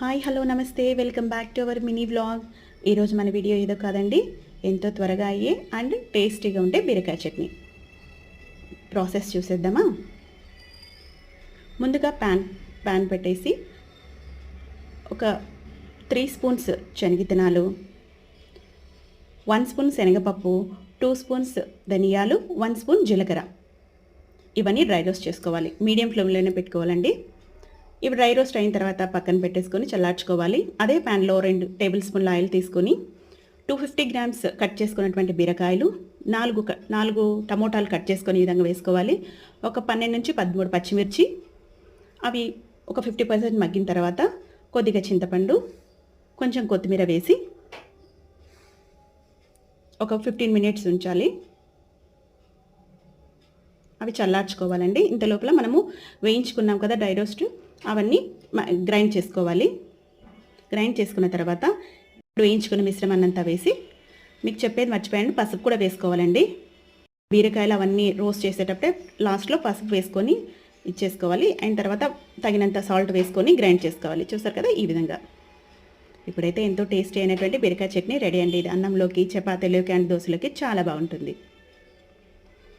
Hi hello namaste. Welcome back to our mini vlog. ఈరోజు మన video ఏదో కాదండి. ఎంతో త్వరగా అయ్యే అండ్ టేస్టీగా ఉండే బీరకాయ చట్నీ. ప్రాసెస్ చూసేద్దామా? ముందుగా ప్యాన్ ప్యాన్ పెట్టేసి ఒక త్రీ స్పూన్స్ శనగితనాలు వన్ స్పూన్ శనగపప్పు టూ స్పూన్స్ ధనియాలు వన్ స్పూన్ జీలకర్ర. ఇవన్నీ డ్రై రోస్ట్ చేసుకోవాలి. మీడియం ఫ్లేమ్లోనే పెట్టుకోవాలండి. ఇవి డ్రై రోస్ట్ అయిన తర్వాత పక్కన పెట్టేసుకొని చల్లార్చుకోవాలి. అదే ప్యాన్లో రెండు టేబుల్ స్పూన్ల ఆయిల్ తీసుకొని టూ ఫిఫ్టీ గ్రామ్స్ కట్ చేసుకున్నటువంటి బీరకాయలు నాలుగు నాలుగు టమోటాలు కట్ చేసుకొని ఈ విధంగా వేసుకోవాలి. ఒక పన్నెండు నుంచి పదమూడు పచ్చిమిర్చి అవి ఒక ఫిఫ్టీ పర్సెంట్ మగ్గిన తర్వాత కొద్దిగా చింతపండు కొంచెం కొత్తిమీర వేసి ఒక ఫిఫ్టీన్ మినిట్స్ ఉంచాలి. అవి చల్లార్చుకోవాలండి. ఇంత లోపల మనము వేయించుకున్నాం కదా డ్రై రోస్ట్. అవన్నీ మ- గ్రైండ్ చేసుకోవాలి. గ్రైండ్ చేసుకున్న తర్వాత ఇప్పుడు వేయించుకున్న మిశ్రమాన్ని అంతా వేసి మీకు చెప్పేది మర్చిపోయాను పసుపు కూడా వేసుకోవాలండి. బీరకాయలు అవన్నీ రోస్ట్ చేసేటప్పుడే లాస్ట్లో పసుపు వేసుకొని ఇచ్చేసుకోవాలి. అయిన తర్వాత తగినంత సాల్ట్ వేసుకొని గ్రైండ్ చేసుకోవాలి. చూసారు కదా ఈ విధంగా. ఇప్పుడైతే ఎంతో టేస్టీ అయినటువంటి బీరకాయ చట్నీ రెడీ అండి. ఇది అన్నంలోకి చపాతీలోకి అండ్ దోశలోకి చాలా బాగుంటుంది.